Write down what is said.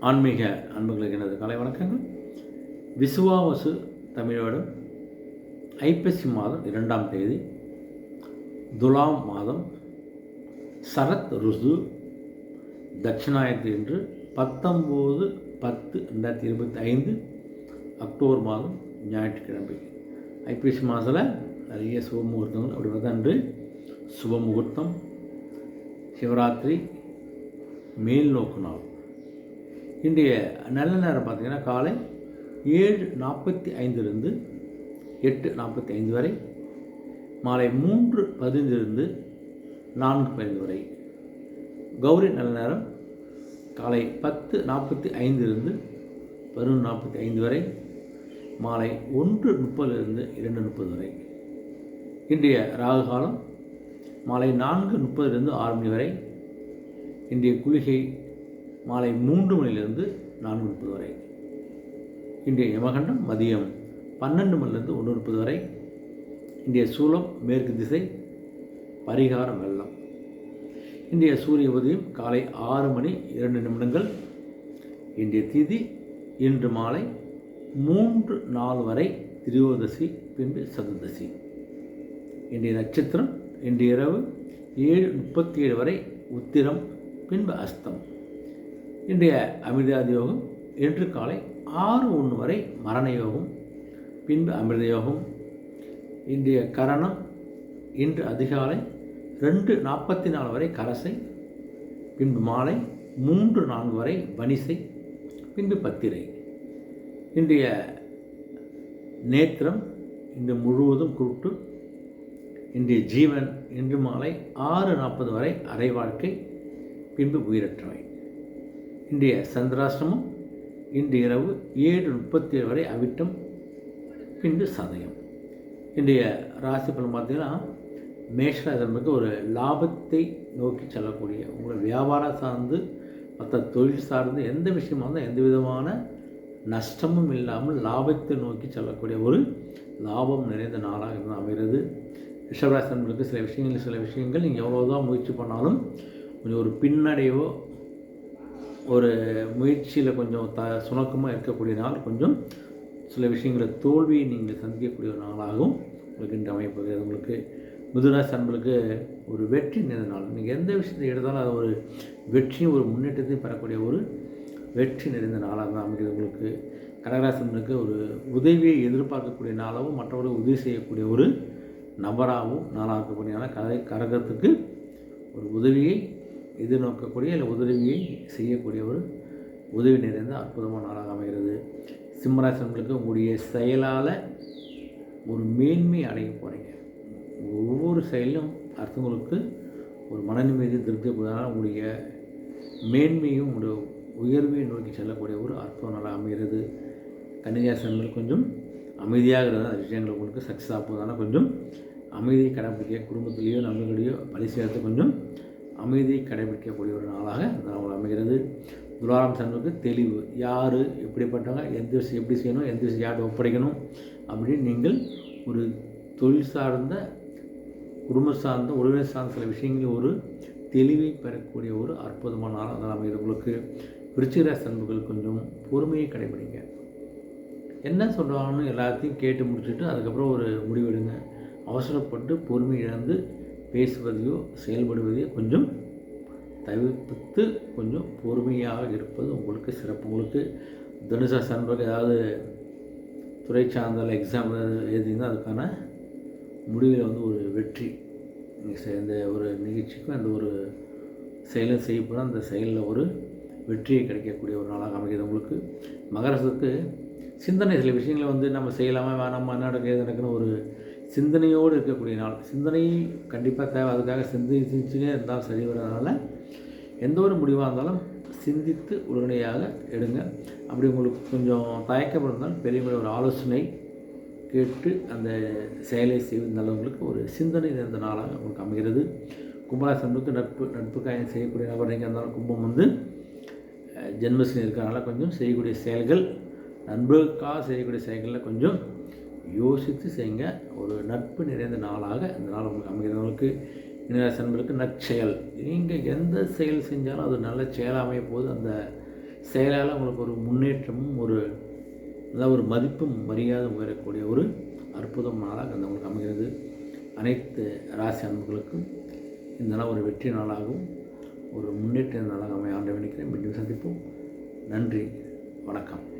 ஆன்மீக அன்புகளுக்கு எனது கலை வணக்கங்கள். விசுவாவசு தமிழோடு ஐப்பசி மாதம் இரண்டாம் தேதி துலாம் மாதம் சரத் ருசு தட்சிணாயத்து என்று பத்தொம்போது பத்து ரெண்டாயிரத்தி இருபத்தி ஐந்து அக்டோபர் மாதம் ஞாயிற்றுக்கிழமை. ஐப்பசி மாதத்தில் நிறைய சுப முகூர்த்தங்கள் அப்படி பார்த்தா அன்று சுப முகூர்த்தம் சிவராத்திரி மேல் நோக்கு நாள். இன்றைய நல்ல நேரம் பார்த்திங்கன்னா காலை ஏழு நாற்பத்தி ஐந்துலேருந்து எட்டு நாற்பத்தி ஐந்து வரை மாலை மூன்று பதினஞ்சிலிருந்து நான்கு பதினைந்து வரை. கௌரி நல்ல நேரம் காலை பத்து நாற்பத்தி ஐந்திலிருந்து பதினொன்று நாற்பத்தி ஐந்து வரை மாலை ஒன்று முப்பதிலிருந்து இரண்டு முப்பது வரை. இன்றைய ராகு காலம் மாலை நான்கு முப்பதுலேருந்து ஆறு மணி வரை. இன்றைய குளிகை மாலை மூன்று மணிலிருந்து நான்கு முப்பது வரை. இன்றைய யமகண்டம் மதியம் பன்னெண்டு மணிலிருந்து ஒன்று முப்பது வரை. இன்றைய சூலம் மேற்கு திசை பரிகாரம் வெள்ளம். இன்றைய சூரிய உதயம் காலை ஆறு மணி இரண்டு நிமிடங்கள். இன்றைய திதி இன்று மாலை மூன்று நாள் வரை திரியோதசி பின்பு சதுர்தசி. இன்றைய நட்சத்திரம் இன்று இரவு ஏழு முப்பத்தி ஏழு வரை உத்திரம் பின்பு அஸ்தம் இன்றைய அமிர்தாதி யோகம் இன்று காலை ஆறு ஒன்று வரை மரண யோகம் பின்பு அமிர்த யோகம். இன்றைய கரணம் இன்று அதிகாலை ரெண்டு நாற்பத்தி நாலு வரை கரசை பின்பு மாலை மூன்று நான்கு வரை வனிசை பின்பு பத்திரை. இன்றைய நேத்திரம் இன்று முழுவதும் குருட்டு இன்றைய ஜீவன் இன்று மாலை ஆறு நாற்பது வரை அரை வாழ்க்கை பின்பு உயிரற்றவை. இன்றைய சந்திராசிரமம் இன்று இரவு ஏழு முப்பத்தி ஏழு வரை அவிட்டம் பின்பு சதயம். இன்றைய ராசி பலன் பார்த்தீங்கன்னா மேஷராசிற்கு ஒரு லாபத்தை நோக்கி செல்லக்கூடிய உங்களை வியாபாரம் சார்ந்து மற்ற தொழில் சார்ந்து எந்த விஷயமா இருந்தால் எந்த விதமான நஷ்டமும் இல்லாமல் லாபத்தை நோக்கி செல்லக்கூடிய ஒரு லாபம் நிறைந்த நாளாக இருந்து அமைகிறது. ரிஷபராசன்களுக்கு சில விஷயங்கள் சில விஷயங்கள் நீங்கள் எவ்வளோதான் முயற்சி பண்ணாலும் கொஞ்சம் ஒரு பின்னடைவோ ஒரு முயற்சியில் கொஞ்சம் த சுணக்கமாக இருக்கக்கூடிய நாள் கொஞ்சம் சில விஷயங்களை தோல்வியை நீங்கள் சந்திக்கக்கூடிய ஒரு நாளாகவும் உங்களுக்கு இன்று அமைப்பது உங்களுக்கு மிதுராசி அன்பளுக்கு ஒரு வெற்றி நிறைந்த நாள். நீங்கள் எந்த விஷயத்தை எடுத்தாலும் அது ஒரு வெற்றியும் ஒரு முன்னேற்றத்தையும் பெறக்கூடிய ஒரு வெற்றி நிறைந்த நாளாக தான் அமைக்கிறது உங்களுக்கு கடகராசனுக்கு ஒரு உதவியை எதிர்பார்க்கக்கூடிய நாளாகவும் மற்றவர்களுக்கு உதவி செய்யக்கூடிய ஒரு நபராகவும் நாளாக இருக்கக்கூடிய நாளாக கதை கரகத்துக்கு ஒரு உதவியை எதிர்நோக்கக்கூடிய இல்லை உதவியை செய்யக்கூடிய ஒரு உதவி நிறைந்த அற்புதமான நாளாக அமைகிறது. சிம்மராசனங்களுக்கு உங்களுடைய செயலால் ஒரு மேன்மை அடைய போகிறீங்க ஒவ்வொரு செயலும் அடுத்தவங்களுக்கு ஒரு மன திருப்தி திருப்திப்படுவதால் உங்களுடைய மேன்மையும் உங்களுடைய உயர்வையும் நோக்கி செல்லக்கூடிய ஒரு அற்புத நாளாக அமைகிறது. கன்னிராசனங்கள் கொஞ்சம் அமைதியாக இருந்தால் விஷயங்கள் உங்களுக்கு சக்ஸஸ் ஆகுவதால் கொஞ்சம் அமைதியை கடைபிடிக்க குடும்பத்திலேயோ நண்பர்களையோ பலி சேர்த்து கொஞ்சம் அமைதியை கடைபிடிக்கக்கூடிய ஒரு நாளாக இந்த நாள் அமைகிறது. துலாராம் சனுக்கு தெளிவு. யார் எப்படிப்பட்டவங்க எந்த விஷயம் எப்படி செய்யணும் எந்த விஷயம் யார்கிட்ட ஒப்படைக்கணும் அப்படின்னு நீங்கள் ஒரு தொழில் சார்ந்த குடும்ப சார்ந்த உறவினர் சார்ந்த சில விஷயங்களில் ஒரு தெளிவை பெறக்கூடிய ஒரு அற்புதமான நாளாக அதனால் அமைகிறது உங்களுக்கு. விருச்சிகராசி அன்புகள் கொஞ்சம் பொறுமையை கடைபிடிங்க. என்ன சொல்கிறாங்கன்னு எல்லாத்தையும் கேட்டு முடிச்சுட்டு அதுக்கப்புறம் ஒரு முடிவெடுங்க. அவசரப்பட்டு பொறுமை இழந்து பேசுவதையோ செயல்படுவதையோ கொஞ்சம் தவிர்த்து கொஞ்சம் பொறுமையாக இருப்பது உங்களுக்கு சிறப்பு. உங்களுக்கு தனுசா சன்பக ஏதாவது துறை சார்ந்தால் எக்ஸாம் எழுதிங்கன்னா அதுக்கான முடிவில் வந்து ஒரு வெற்றி. நீங்கள் இந்த ஒரு நிகழ்ச்சிக்கும் அந்த ஒரு செயலும் செய்யப்படும். அந்த செயலில் ஒரு வெற்றியை கிடைக்கக்கூடிய ஒரு நாளாக அமைக்கிறது உங்களுக்கு. மகரசத்துக்கு சிந்தனை சில விஷயங்களை வந்து நம்ம செய்யலாமா வேணாமா என்ன நடக்குது எது நடக்குன்னு ஒரு சிந்தனையோடு இருக்கக்கூடிய நாள். சிந்தனை கண்டிப்பாக தேவை. அதுக்காக சிந்திச்சுனே இருந்தால் சரி வரதுனால எந்த ஒரு முடிவாக இருந்தாலும் சிந்தித்து உடனடியாக எடுங்க. அப்படி உங்களுக்கு கொஞ்சம் தயக்கம் இருந்தால் பெரியவங்களோட ஒரு ஆலோசனை கேட்டு அந்த செயலை செய்வது நல்லவங்களுக்கு ஒரு சிந்தனை நிறைந்த நாளாக உங்களுக்கு அமைகிறது. கும்பராசனுக்கு நட்பு நட்புக்காயம் செய்யக்கூடிய நபர் நீங்கள் இருந்தாலும் கும்பம் வந்து ஜென்மசனி இருக்கிறனால கொஞ்சம் செய்யக்கூடிய செயல்கள் நண்பர்களுக்காக செய்யக்கூடிய செயல்களில் கொஞ்சம் யோசித்து செய்யுங்க. ஒரு நட்பு நிறைந்த நாளாக இந்த நாள் உங்களுக்கு அமைகிறவங்களுக்கு இனராசன்களுக்கு நற்செயல். நீங்கள் எந்த செயல் செஞ்சாலும் அது நல்ல செயலாக அமைய போது அந்த செயலால் உங்களுக்கு ஒரு முன்னேற்றமும் ஒரு நல்ல ஒரு மதிப்பும் மரியாதை உயரக்கூடிய ஒரு அற்புதம் நாளாக அந்த உங்களுக்கு அமைகிறது. அனைத்து ராசி அன்புகளுக்கும் இந்த நாள் ஒரு வெற்றி நாளாகவும் ஒரு முன்னேற்ற நாளாக அமைய ஆண்டு நினைக்கிறேன். மீண்டும் சந்திப்போம். நன்றி. வணக்கம்.